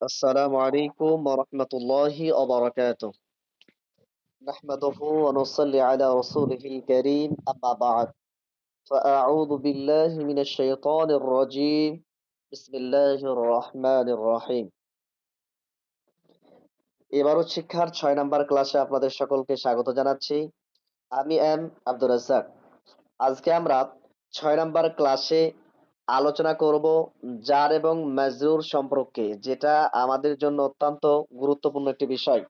السلام عليكم ورحمة الله وبركاته نحمده ونصلي على رسوله الكريم أما بعد فأعوذ بالله من الشيطان الرجيم بسم الله الرحمن الرحيم এবারও শিক্ষার ছয় নাম্বার ক্লাসে আপনাদের সকলকে স্বাগত জানাচ্ছি আমি এম আব্দুর রাজ্জাক আজকে আমরা ছয় নাম্বার ক্লাসে আলোচনা করব জার এবং মাজরুর সম্পর্কে, যেটা আমাদের জন্য অত্যন্ত গুরুত্বপূর্ণ একটি বিষয়।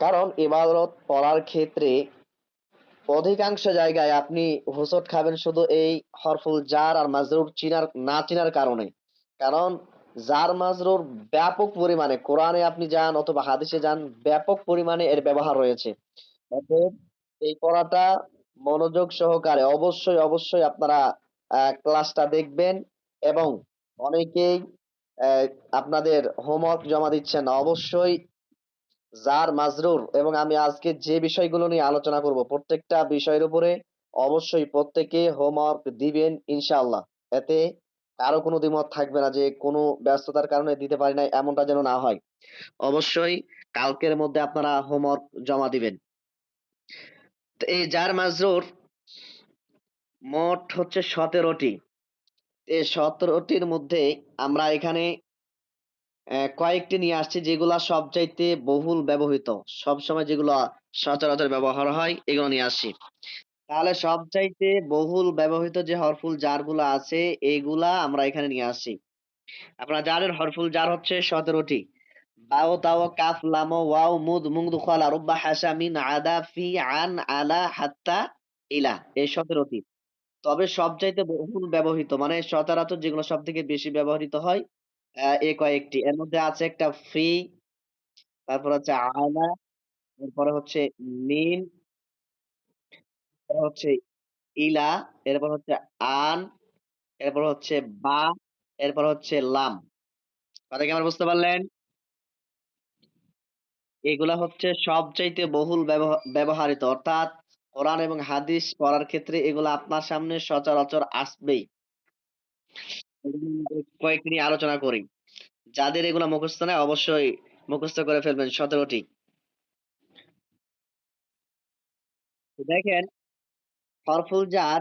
কারণ ইবাদত পড়ার ক্ষেত্রে অধিকাংশ জায়গায় আপনি হোঁচট খাবেন শুধু এই হরফুল জার আর মাজরুর চিনার, না চিনার কারণে। কারণ জার, মাজরুর ব্যাপক পরিমাণে, কোরআনে আপনি যান অথবা হাদিসে যান, ব্যাপক পরিমাণে এর ব্যবহার রয়েছে। এই পড়াটা মনোযোগ সহকারে, অবশ্যই অবশ্যই আপনারা ক্লাসটা দেখবেন এবং অনেকেই আপনাদের হোমওয়ার্ক জমা দিচ্ছেন অবশ্যই জার মাজরুর এবং আমি আজকে যে বিষয়গুলো নিয়ে আলোচনা করব, প্রত্যেকটা বিষয়ের উপরে অবশ্যই প্রত্যেকে হোমওয়ার্ক দিবেন ইনশাআল্লাহ। এতে কারও কোনো দ্বিমত থাকবে না যে কোনো ব্যস্ততার কারণে দিতে পারি না এমনটা যেন না হয়। অবশ্যই কালকের মধ্যে আপনারা হোমওয়ার্ক জমা দিবেন। এই জার মাজরুর মোট হচ্ছে সতেরোটি। এই সতেরোটির মধ্যে আমরা এখানে কয়েকটি নিয়ে আসছি যেগুলা সবচাইতে বহুল ব্যবহৃত। সবসময় যেগুলো সচরাচর ব্যবহার হয়, এগুলো নিয়ে আসছি। তাহলে সবচাইতে বহুল ব্যবহৃত যে হরফুল জারগুলো আছে এইগুলা আমরা এখানে নিয়ে আসছি। আপনারা জানেন হরফুল জার হচ্ছে সতেরোটি। বাও, তাও, কাফ, লাম, ওয়াও, মুদ, মুংদ খালা রুব্বা, হাসা, মিন, আদা, ফি, আন, আলা, হাত্তা, ইলা, এই সতেরোটি। তবে সবচাইতে বহুল ব্যবহৃত মানে সচরাচর যেগুলো সব থেকে বেশি ব্যবহৃত হয় আহ, এ কয়েকটি। এর মধ্যে আছে একটা ফি তারপর হচ্ছে আলা এরপরে হচ্ছে মিন এরপর হচ্ছে ইলা এরপর হচ্ছে আন এরপর হচ্ছে বা এরপর হচ্ছে লাম। কথা কি আমার বুঝতে পারলেন? এগুলা হচ্ছে সবচাইতে বহুল ব্যবহ- ব্যবহৃত অর্থাৎ কোরআন এবং হাদিস পড়ার ক্ষেত্রে এগুলো আপনার সামনে সচরাচর আসবেই। কয়েকটি নিয়ে আলোচনা করি। যাদের এগুলো মুখস্থ নেই অবশ্যই মুখস্থ করে ফেলবেন সতেরোটি দেখেন হরফুল জার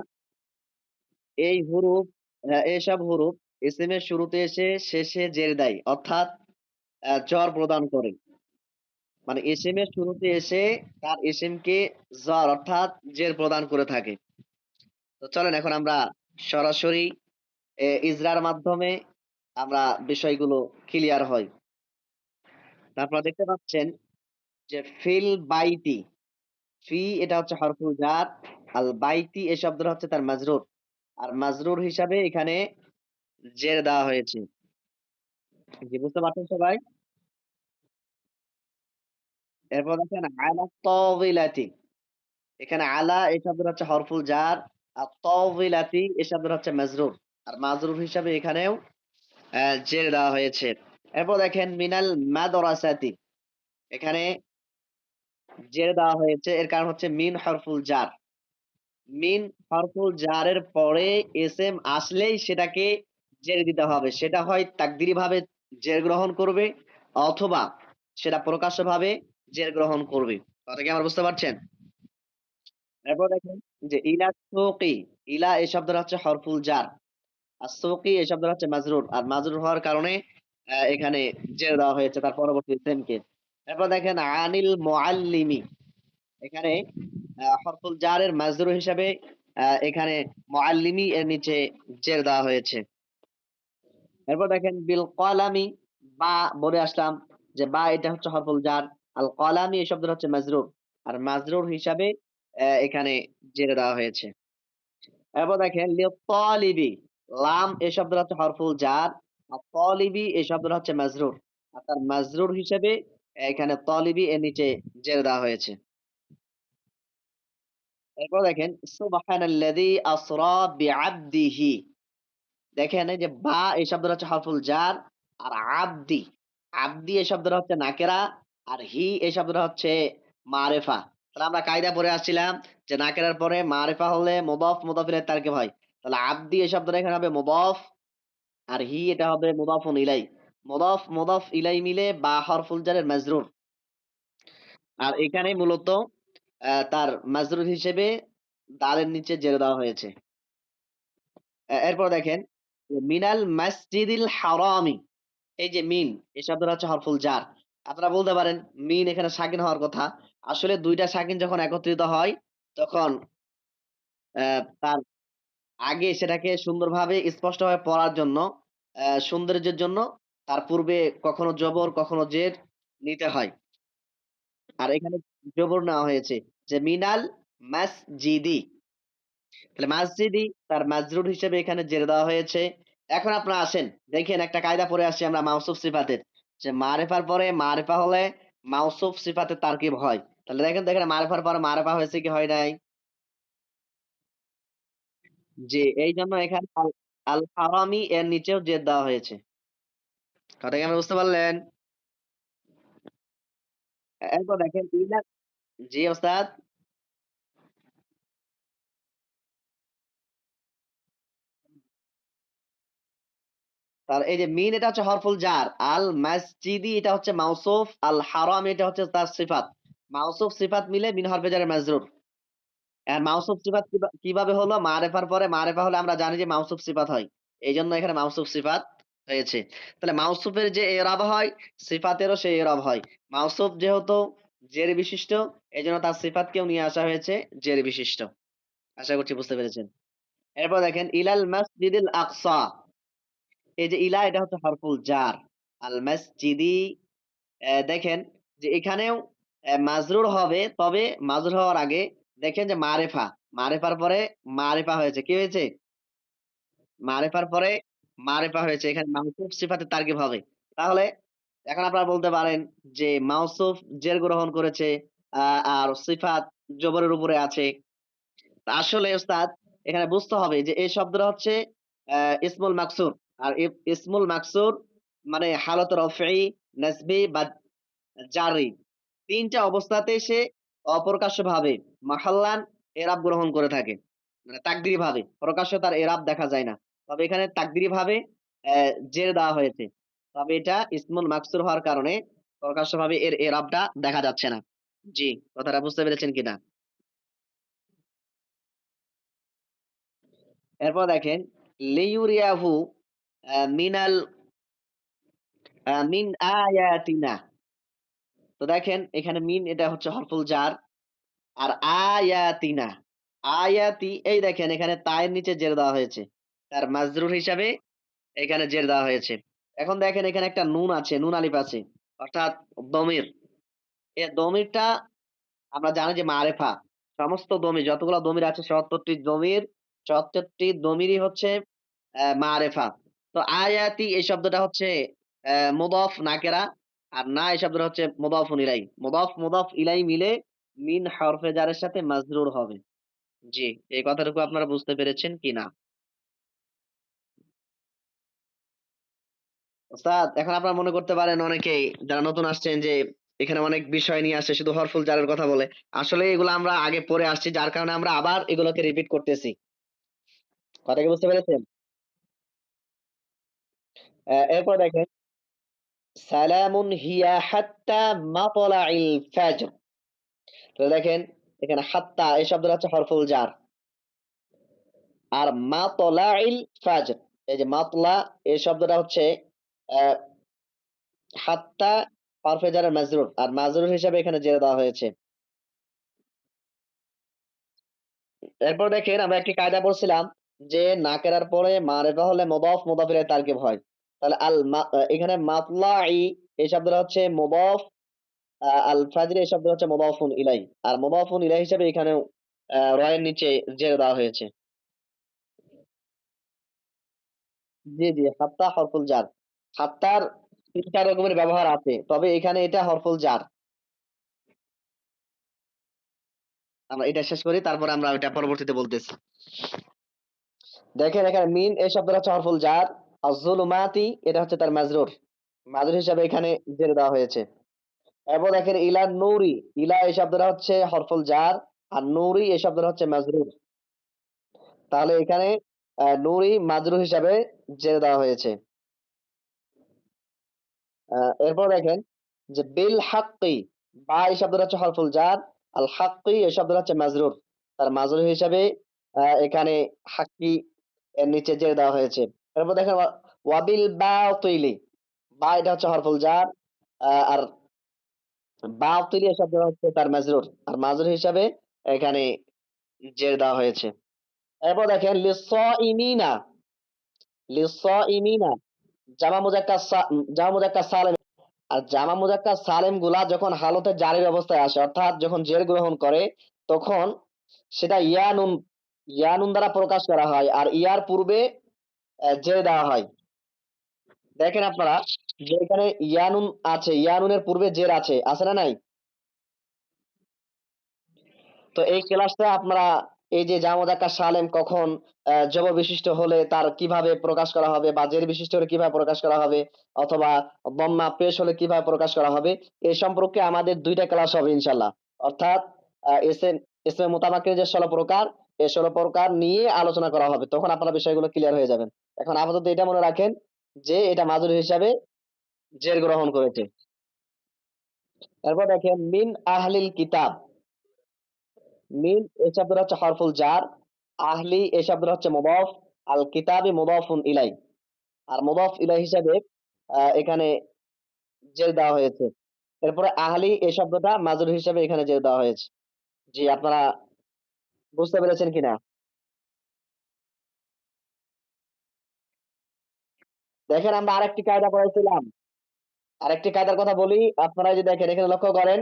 এই হুরুফ আহ, এইসব হুরুফ ইসিমের শুরুতে এসে শেষে জের দেয় অর্থাৎ জ্বর প্রদান করে। মানে ইসিমের শুরুতে এসে তার ইসিমকে জ্বর অর্থাৎ জের প্রদান করে থাকে। তো চলেন এখন আমরা সরাসরি ইজরার মাধ্যমে আমরা বিষয়গুলো ক্লিয়ার হয়। আপনারা দেখতে পাচ্ছেন যে ফিল বাইতি, ফি এটা হচ্ছে হরফুল জার আল বাইতি এই শব্দটা হচ্ছে তার মাজরুর। আর মাজরুর হিসাবে এখানে জের দেওয়া হয়েছে। বুঝতে পারছেন সবাই? এরপর দেখেন, আলা তাওবিলাতি এখানে আলা এই শব্দটা হচ্ছে হরফুল জার আর তাওবিলাতি এই শব্দটা হচ্ছে মাজরুর, আর মাজরুর হিসাবে এখানেও জের দেওয়া হয়েছে। এরপর দেখেন, মিনাল মাদরাসাতি এখানে জের দেওয়া হয়েছে, এর কারণ হচ্ছে মিন হরফুল জার মিন হরফুল জারের পরে এস এম আসলেই সেটাকে জের দিতে হবে। সেটা হয় তাকদিরি ভাবে জের গ্রহণ করবে, অথবা সেটা প্রকাশ্য ভাবে জের গ্রহণ করবে। কথা কি আমার বুঝতে পারছেন? এরপর দেখেন যে ইলা সুকি, ইলা এই শব্দটা হচ্ছে হরফুল জার। আর সুকি এই শব্দটা হচ্ছে মাজরুর। আর মাজরুর হওয়ার কারণে এখানে জের দেওয়া হয়েছে তার পরবর্তী সেমকে। এরপর দেখেন আনিল মুআল্লিমি, এখানে হরফুল জারের মাজরুর হিসাবে এখানে মুআল্লিমি এর নিচে জের দেওয়া হয়েছে। এরপর দেখেন বিল কলামি, বা বলে আসলাম যে বা এটা হচ্ছে হরফুল জার। আল কলামি এই শব্দটা হচ্ছে মাজরুর। আর মাজরুর হিসাবে এখানে জেরে দেওয়া হয়েছে। এরপর দেখেন লিতালিবি লাম এই শব্দটা হচ্ছে হরফুল জার আর তলিবি এই শব্দটা হচ্ছে মাজরুর। আর তার মাজরুর হিসেবে, এখানে তলিবি এর নিচে জেরে দেওয়া হয়েছে। এরপর দেখেন, সুবহানাল্লাযী আসরা বিআবদিহি। দেখেন যে বা এই শব্দটা হচ্ছে হরফুল জার আর আবদি। আবদি এই শব্দটা হচ্ছে নাকেরা আর হি এই শব্দটা হচ্ছে মারেফা তাহলে আমরা কায়দা পড়ে আসছিলাম যে নাকেরার পরে মারেফা হলে মুদাফ মুদাফিলের তারকিব হয় তাহলে আবদি এই শব্দটা এখানে হবে মুদাফ আর হি এটা হবে মুদাফুন ইলাই মুদাফ, মুদাফ ইলাই মিলে বা হরফুল জারের মাজরুর। আর এখানে মূলত তার মাজরুর হিসেবে দালের নিচে জের দেওয়া হয়েছে। এরপর দেখেন মিনাল মাসজিদিল হারামি। এই যে মিন এই শব্দটা হচ্ছে হরফুল জার। আপনারা বলতে পারেন মিন এখানে সাকিন হওয়ার কথা। আসলে ২ টা সাকিন যখন একত্রিত হয় তখন তার আগে সেটাকে সুন্দরভাবে স্পষ্টভাবে পড়ার জন্য সৌন্দর্যের জন্য তার পূর্বে কখনো জবর, কখনো জের নিতে হয়। আর এখানে জবর নেওয়া হয়েছে যে মিনাল মাসজিদি। তাহলে মাসজিদি তার মাজরুর হিসেবে এখানে জেরে দেওয়া হয়েছে। এখন আপনারা আসেন দেখেন একটা কায়দা পড়ে আসছি আমরা মাওসুফ সিফাতের। যে মারেফার পরে মারেফা হলে মাওসুফ সিফাতের তারকিব হয়। তাহলে দেখেন তো এখানে মারেফার পরে মারেফা হয়েছে কি হয় নাই? জি, এইজন্য এখানে আল হারামি এর নিচেও জেদ দেওয়া হয়েছে। কথা কি আপনারা বুঝতে পারলেন? এরপর দেখেন জি ওস্তাদ। তার এই যে মিন এটা হচ্ছে হরফুল জার। আল মাসজিদি এটা হচ্ছে মাওসুফ, আল হারাম এটা হচ্ছে তার সিফাত। মাওসুফ সিফাত মিলে মিন হরফে জারে মাজরুর। আর মাওসুফ সিফাত কীভাবে হলো? মারেফার পরে মারেফা হলে আমরা জানি যে মাওসুফ সিফাত হয়। এইজন্য এখানে মাওসুফ সিফাত হয়েছে। তাহলে মাওসুফের যে এরাব হয়, সিফাতেরও সেই এরাব হয়। মাওসুফ যেহেতু জের বিশিষ্ট, এজন্য তার সিফাতকেও নিয়ে আসা হয়েছে জের বিশিষ্ট। আশা করছি বুঝতে পেরেছেন। এরপর দেখেন ইলাল মাসজিদিল আকসা। এই যে ইলা, এটা হচ্ছে হরফুল জার। আল মাসজিদি দেখেন যে এখানেও মাজরুর হবে, তবে মাজরুর হওয়ার আগে দেখেন যে মারেফা। মারেফার পরে মারেফা হয়েছে। কি হয়েছে? মারেফার পরে মারেফা হয়েছে। এখানে মাওসুফ সিফাতে তারকিব হবে। তাহলে এখন আপনারা বলতে পারেন যে মাওসুফ জের গ্রহণ করেছে আর সিফাত জবরের উপরে আছে। আসলে ওস্তাদ, এখানে বুঝতে হবে যে এই শব্দটা হচ্ছে ইসমুল মাকসুর। আর ইসমুল মাকসুর মানে হালত রফই, নাসবি বা জারি ৩ টা অবস্থাতেই সে অপ্রকাশ্যভাবে মাহাল্লান এরাব গ্রহণ করে থাকে। মানে তাকদীরিভাবে। প্রকাশ্যে তার এরাব দেখা যায় না। তবে এখানে তাকদীরিভাবে অ্যা জের দেওয়া হয়েছে। তবে এটা ইসমুল মাকসুর হওয়ার কারণে প্রকাশ্যভাবে এর এরাবটা দেখা যাচ্ছে না। জি, কথাটা বুঝতে পেরেছেন কিনা? এরপর দেখেন লিইউরিয়াহু আ মিনাল মিন আয়াতিনা। তো দেখেন এখানে মিন এটা হচ্ছে হরফুল জার। আর আয়াতিনা। আয়াতি এই দেখেন এখানে তায়ের নিচে জের দেওয়া হয়েছে। তার মাজরুর হিসাবে এখানে জের দেওয়া হয়েছে। এখন দেখেন এখানে একটা নুন আছে, নুন আলিফ আছে। অর্থাৎ দমির। এ দমিরটা আমরা জানি যে মারেফা। সমস্ত দমির যতগুলো দমির আছে ৭৪ টি দমির ৭৪ টি দমিরই হচ্ছে মারেফা। তো আয়াতি এই শব্দটা হচ্ছে মুদাফ নাকেরা। আর না এই শব্দটা হচ্ছে মুদাফুন ইলাই। মুদাফ, মুদাফ ইলাই মিলে মিন হরফে জারের সাথে মাজরুর হবে। জি, এই কথাটুকু আপনারা বুঝতে পেরেছেন কিনা? ওস্তাদ এখন আপনারা মনে করতে পারেন অনেকেই যারা নতুন আসছেন যে এখানে অনেক বিষয় নিয়ে আসে শুধু হরফুল জারের কথা বলে। আসলে এগুলো আমরা আগে পড়ে আসছি যার কারণে আমরা আবার এগুলোকে রিপিট করতেছি। কথা কি বুঝতে পেরেছেন? এরপর দেখেন সালামুন হিয়া হাত্তা মাতলাইল ফাজর। তো দেখেন এখানে হাত্তা এই শব্দটা হচ্ছে হরফুল জার। আর মাতলাইল ফাজর। এই যে মাতলা এই শব্দটা হচ্ছে হাত্তা হরফে জারের মাজরুর। আর মাজরুর হিসাবে এখানে জের দেওয়া হয়েছে। এরপর দেখেন আমরা একটি কায়দা পড়ছিলাম যে নাকেরার পরে মারেফা হলে মুদাফ, মুদাফ ইলাইহি তারকিব হয়। তাহলে আল এখানে মাতলাই এই শব্দটা হচ্ছে মুদাফ আ আল ফাজর এই শব্দটা হচ্ছে মুদাফুন ইলাই। আর মুদাফুন ইলাই হিসেবে এখানেও অ্যা র এর নিচে জের দেওয়া হয়েছে। জি, জি, হাত্তা হরফুল জার। হাত্তার ৩ ৪ রকমের ব্যবহার আছে। তবে এখানে এটা হরফুল জার। আমরা এটা শেষ করি তারপরে আমরা ওইটা পরবর্তীতে বলতেছি। দেখেন এখানে মিন এই শব্দটা হচ্ছে হরফুল জার। আয-যুলুমাতি এটা হচ্ছে তার মাজরুর। মাজরুর হিসাবে এখানে জের দেওয়া হয়েছে। এরপর দেখেন ইলান নূরি। ইলা এই শব্দটা হচ্ছে হরফুল জার। আর নূরি এই শব্দটা হচ্ছে মাজরুর। তাহলে এখানে নূরি মাজরুর হিসাবে জের দেওয়া হয়েছে। এরপর দেখেন যে বিল হাক্কি বা এই শব্দটা হচ্ছে হরফুল জার, আল হাক্কি এই শব্দটা হচ্ছে মাজরুর। তার মাজরুর হিসাবে এখানে হাক্কি এর নিচে জের দেওয়া হয়েছে। এরপর দেখেন ওয়া ওয়াবিল বাতিলি। বা এটা হচ্ছে হরফুল জার আর বাতিলি এই শব্দটা হচ্ছে তার মাজরুর। আর মাজরুর হিসাবে এখানে জের দেওয়া হয়েছে। এরপর দেখেন লিস-সাইমিনা লিস-সাইমিনা জামা মুজাক্কা জামা মুযাক্কার সালেম। আর জামা মুযাক্কার সালেমগুলা যখন হালতে জারির অবস্থায় আসে, অর্থাৎ যখন জের গ্রহণ করে, তখন সেটা ইয়ানুন ইয়ানুন দ্বারা প্রকাশ করা হয়। আর ইয়ার পূর্বে জের দেওয়া হয়। দেখেন আপনারা যে এখানে ইয়া নুন আছে, ইয়া নুনের পূর্বে জের আছে, আছে না নাই? তো এই ক্লাসটা আপনারা এই যে জামা মুযাক্কার সালেম কখন জবর বিশিষ্ট হলে তার কীভাবে প্রকাশ করা হবে বা জের বিশিষ্ট হলে কীভাবে প্রকাশ করা হবে অথবা দম্মা পেশ হলে কীভাবে প্রকাশ করা হবে এ সম্পর্কে আমাদের দুইটা ক্লাস হবে ইনশাল্লাহ অর্থাৎ ইসেম ইসমে মুতামাক্কিনের যে ১৬ প্রকার এই ১৬ প্রকার নিয়ে আলোচনা করা হবে। তখন আপনারা বিষয়গুলো ক্লিয়ার হয়ে যাবেন। এখন আপাতত এটা মনে রাখেন যে এটা মাজরুর হিসাবে জের গ্রহণ করেছে। এরপর দেখেন মিন আহলিল কিতাব। মিন এই শব্দটা হচ্ছে হরফুল জার, আহলি এই শব্দটা হচ্ছে মুদাফ, আল কিতাবি মুদাফুন ইলাই। আর মুদাফ ইলাই হিসাবে এখানে জের দেওয়া হয়েছে। এরপরে আহলি এই শব্দটা মাজরুর হিসাবে এখানে জের দেওয়া হয়েছে। জি, আপনারা বুঝতে পেরেছেন কিনা? দেখেন আমরা আরেকটি কায়দা পড়াইছিলাম। আরেকটি কায়দার কথা বলি, আপনারা এই যে দেখেন এখানে লক্ষ্য করেন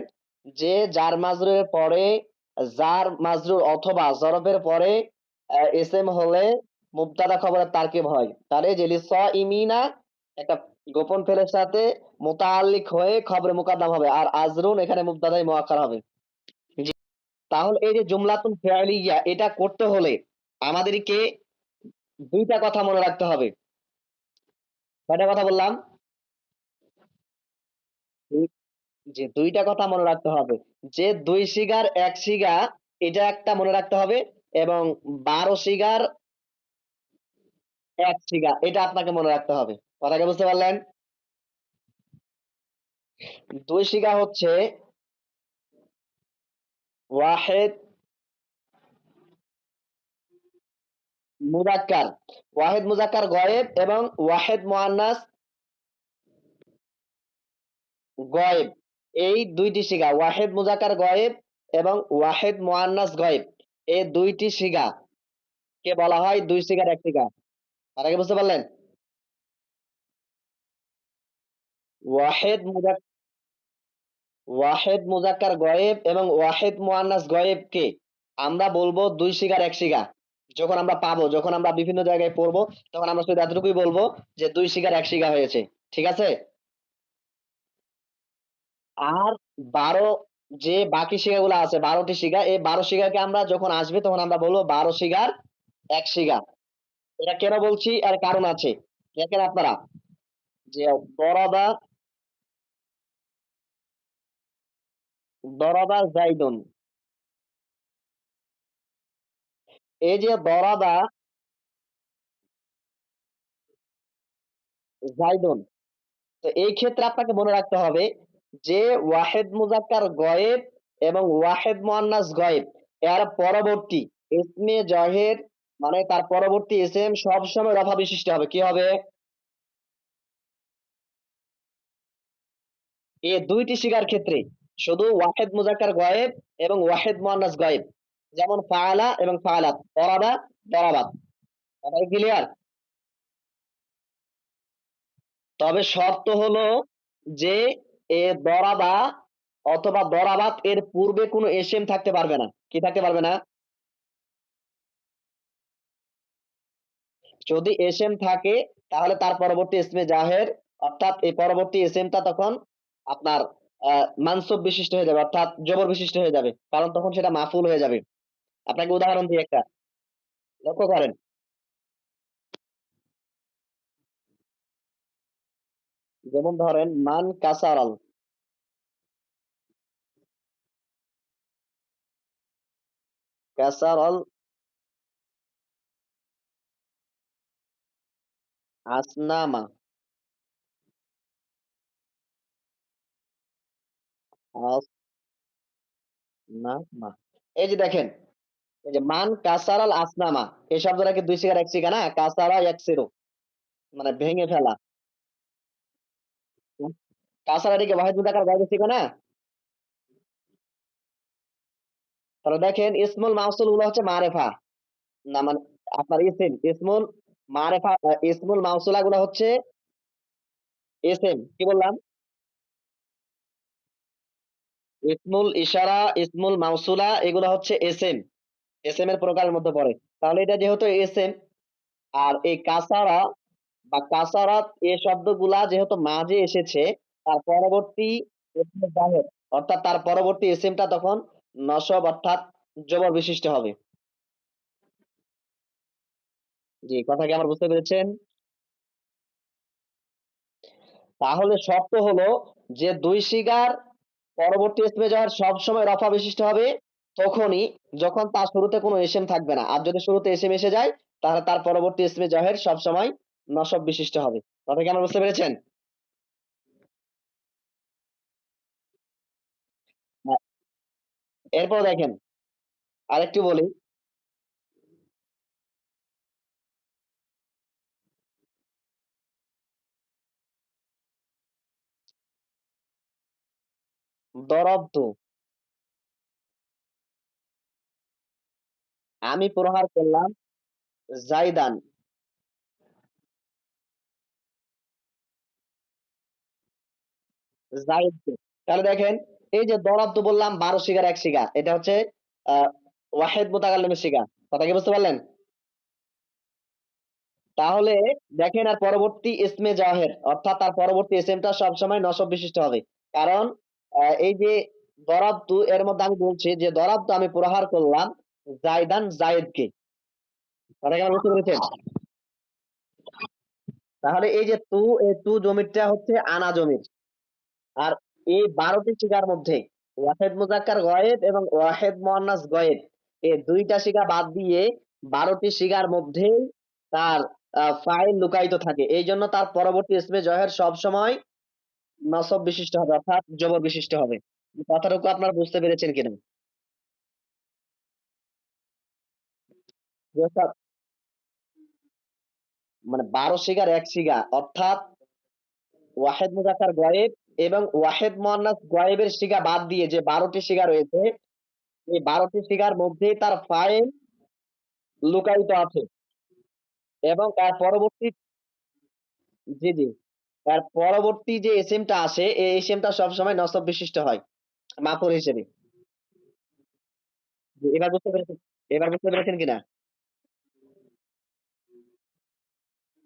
যে জার মাজরুরের পরে জার মাজরুর অথবা জরফের পরে অ্যা ইসম হলে মুবতাদা খবরের তারকিব হয়। তাহলে যে লিস-সাইমিনা একটা গোপন ফেলের সাথে মুতাআল্লিক হয়ে খবরে মুকাদ্দাম হবে। আর আজরুন এখানে মুবতাদায়ে মুআক্কার হবে। তাহলে এই যে জুমলাতুন ফি'লিয়া এটা করতে হলে আমাদেরকে ২ টা কথা মনে রাখতে হবে। কয়টা কথা বললাম? দুই জি, ২ টা কথা মনে রাখতে হবে। যে ২ সিগার এক সিগা এটা একটা মনে রাখতে হবে এবং ১২ সিগার এক সিগা এটা আপনাকে মনে রাখতে হবে। কথা কি বুঝতে পারলেন? দুই সিগা হচ্ছে ওয়াহেদ মুযাক্কার। ওয়াহেদ মুযাক্কার গয়েব এবং ওয়াহেদ মুয়ান্নাস গয়েব। এই ২ টি সিগা ওয়াহেদ মুযাক্কার গয়েব এবং ওয়াহেদ মুয়ান্নাস গয়েব। এই ২ টি সিগা কে বলা হয় ২ সিগার ১ সিগা। কথা কি বুঝতে পারলেন? ওয়াহেদ মুযাক ওয়াহেদ মুযাক্কার গয়েব এবং ওয়াহেদ মুয়ান্নাস গয়েবকে আমরা বলব ২ সিগার ১ সিগা। যখন আমরা পাবো, যখন আমরা বিভিন্ন জায়গায় পড়ব, তখন আমরা শুধু এতটুকুই বলব যে ২ সিগার ১ সিগা হয়েছে। ঠিক আছে? আর ১২ যে বাকি সিগাগুলা আছে ১২ টি সিগা, এই ১২ সিগাকে আমরা যখন আসবে তখন আমরা বলব ১২ সিগার ১ সিগা। এটা কেন বলছি? আর কারণ আছে। দেখেন আপনারা যে দরাবা দরাবা যাইদুন। এই যে দরাবা যাইদুন। তো এই ক্ষেত্রে আপনাকে মনে রাখতে হবে যে ওয়াহেদ মুযাক্কার গয়েব এবং ওয়াহেদ মুয়ান্নাস গয়েব, এর পরবর্তী ইসমে জহের মানে তার পরবর্তী ইসেম সবসময় রফা বিশিষ্ট হবে। কি হবে? এ দুইটি শিকার ক্ষেত্রে শুধু ওয়াহেদ মুযাক্কার গয়েব এবং ওয়াহেদ মুয়ান্নাস গয়েব। যেমন ফাআলা এবং ফাআলাত, দরাবা, দরাবাত। কথা ক্লিয়ার? তবে শর্ত হলো যে এ দরাবা অথবা দরাবাত এর পূর্বে কোনো এসেম থাকতে পারবে না। কি থাকতে পারবে না? যদি এসেম থাকে তাহলে তার পরবর্তী ইসমে জাহের অর্থাৎ এই পরবর্তী এসেমটা তখন আপনার মানসুব বিশিষ্ট হয়ে যাবে, অর্থাৎ জবর বিশিষ্ট হয়ে যাবে। কারণ তখন সেটা মাফুল হয়ে যাবে। আপনাকে উদাহরণ দিই একটা। লক্ষ্য করেন। যেমন ধরেন, মান কাসারাল। কাসারাল আসনামা। এই যে দেখেন, এই যে মান কাসারাল আসনামা এই শব্দটা কি ২ শিগার ১ শিগা না? কাসারা ইয়াকসিরু মানে ভেঙে ফেলা। কাসারা সিগা না? তাহলে দেখেন ইসমুল মাওসুলগুলো হচ্ছে মারেফা। না মানে আপনার ইসিম, ইসমুল মারেফা ইসমুল মাওসুলা গুলো হচ্ছে ইসিম। কি বললাম? ইসমুল ইশারা, ইসমুল মাওসুলা এগুলা হচ্ছে এসএম। এসএম এর প্রকারের মধ্যে পড়ে। তাহলে এটা যেহেতু এসএম আর এই কাসারা বা কাসারাত এ শব্দগুলা যেহেতু মাঝে এসেছে তার পরবর্তী অর্থাৎ তার পরবর্তী এসএমটা তখন নসব অর্থাৎ জবর বিশিষ্ট হবে। জি, কথা কি আমার বুঝতে পেরেছেন? তাহলে শর্ত হলো যে দুই শিগার পরবর্তী স্পেজার সব সবসময় রফা বিশিষ্ট হবে, তখনই যখন তার শুরুতে কোনো এসএম থাকবে না। আর যদি শুরুতে এসএম এসে যায়, তাহলে তার পরবর্তী স্পেজ জহের সব সবসময় নসব বিশিষ্ট হবে। কথা কেন বুঝতে পেরেছেন? হ্যাঁ। এরপর দেখেন, আরেকটু বলি। দরাবতু। আমি প্রহার করলাম জাইদান। তাহলে দেখেন, এই যে দরাবতু বললাম ১২ শিগার ১ শিগা। এটা হচ্ছে ওয়াহেদ মুতাকাল্লিমের শিগা। কথা কি বুঝতে পারলেন? তাহলে দেখেন আর পরবর্তী ইসমে জাহের, অর্থাৎ তার পরবর্তী এসএমটা সবসময় নসব বিশিষ্ট হবে। কারণ এই যে দরাবতু এর মধ্যে আমি বলছি যে দরাবতু আমি প্রহার করলাম জাইদান জায়েদকে। তাহলে এই যে তু, এই তু জমিরটা হচ্ছে আনা জমির। আর এই ১২ টি শিগার মধ্যে ওয়াহেদ মুযাক্কার গয়েব এবং ওয়াহেদ মুয়ান্নাস গয়েব এই ২ টা শিগা বাদ দিয়ে ১২ টি শিগার মধ্যেই তার ফাইল লুকায়িত থাকে। এই জন্য তার পরবর্তী ইসমে জহের সবসময় নসব বিশিষ্ট হবে অর্থাৎ জবর বিশিষ্ট হবে। কথাটুকু আপনারা বুঝতে পেরেছেন কিনা? মানে ১২ শিগার ১ শিগা অর্থাৎ ওয়াহেদ মুযাক্কার গয়েব এবং ওয়াহেদ মুয়ান্নাস গয়েবের শিগা বাদ দিয়ে যে ১২ টি শিগা রয়েছে, এই ১২ টি শিগার মধ্যেই তার ফাইল লুকায়িত আছে। এবং তার পরবর্তী জি, জি। তার পরবর্তী যে এসএমটা আসে, এই এসএমটা সবসময় নসব বিশিষ্ট হয়। মাফুল হিসেবে। এবার বুঝতে পেরেছেন এবার বুঝতে পেরেছেন কিনা?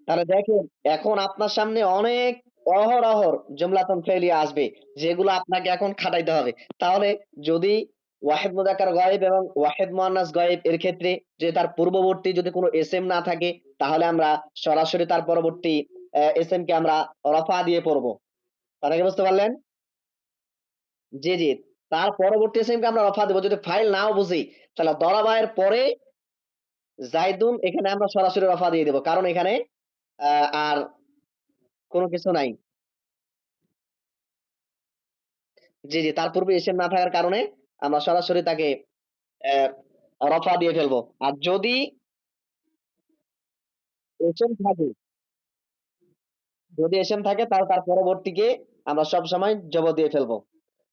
তাহলে দেখেন, এখন আপনার সামনে অনেক অহরহর জুমলাতুন ফেইলিয়া আসবে। যেগুলো আপনাকে এখন খাটাইতে হবে। তাহলে যদি ওয়াহেদ মুদাকার গয়েব এবং ওয়াহেদ মুয়ান্নাস গয়েব এর ক্ষেত্রে যে তার পূর্ববর্তী যদি কোনো এসএম না থাকে, তাহলে আমরা সরাসরি তার পরবর্তী এসএম কে আমরা রফা দিয়ে পড়ব। কথা কি বুঝতে পারলেন? জি, জি। তার পরবর্তী এসএম কে আমরা রফা দেব। যদি ফাইল নাও বুঝি তাহলে দরাবা এর পরে জাইদুন এখানে আমরা সরাসরি রফা দিয়ে দেব। কারণ এখানে আর কোন কিছু নাই। জি, জি। তার পূর্বে এসএম না থাকার কারণে আমরা সরাসরি তাকে রফা দিয়ে ফেলব। আর যদি এসএম থাকে যদি এসএম থাকে, তাহলে তার পরবর্তীকে আমরা সবসময় জবর দিয়ে ফেলব।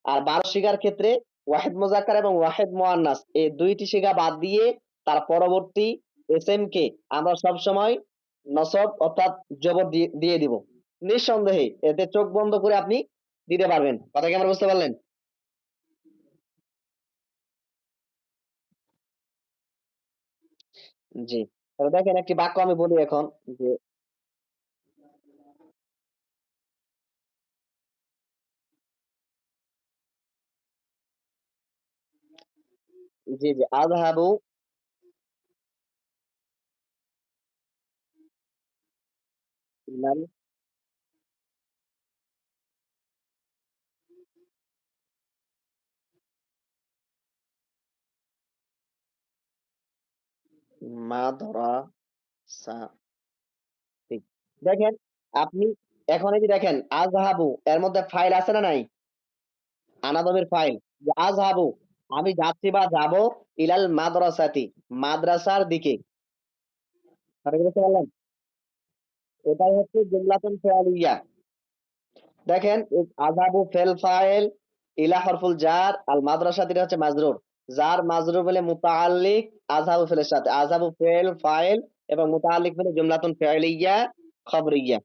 আর ১২ শিগার ক্ষেত্রে ওয়াহেদ মুযাক্কার এবং ওয়াহেদ মুয়ান্নাস এই ২ টি শিগা বাদ দিয়ে তার পরবর্তী এসএম কে আমরা সবসময় নসব অর্থাৎ জবর দিয়ে দিব। নিঃসন্দেহে এতে চোখ বন্ধ করে আপনি দিতে পারবেন। কথা কি আমার বুঝতে পারলেন? জি। তবে দেখেন একটি বাক্য আমি বলি এখন যে জি, জি। আযহাবু। দেখেন আপনি এখন এই যে দেখেন আযহাবু এর মধ্যে ফাইল আছে না নাই? আনাদমের ফাইল আযহাবু আমি যাচ্ছি বা যাব ইলাল মাদ্রাসাতি, মাদ্রাসার দিকে। এটাই হচ্ছে জুমলাতুন ফি'লিয়া দেখেন আযহাবু ফেল ফাইল, ইলা হরফুল জার আল মাদ্রাসাতি হচ্ছে মাজরুর। জার মাজরুর বলে মুতাআল্লিক আযহাবু ফেলের সাথে। আযহাবু ফেল ফাইল এবং মুতাআল্লিক বলে জুমলাতুন ফি'লিয়া খবরিয়া।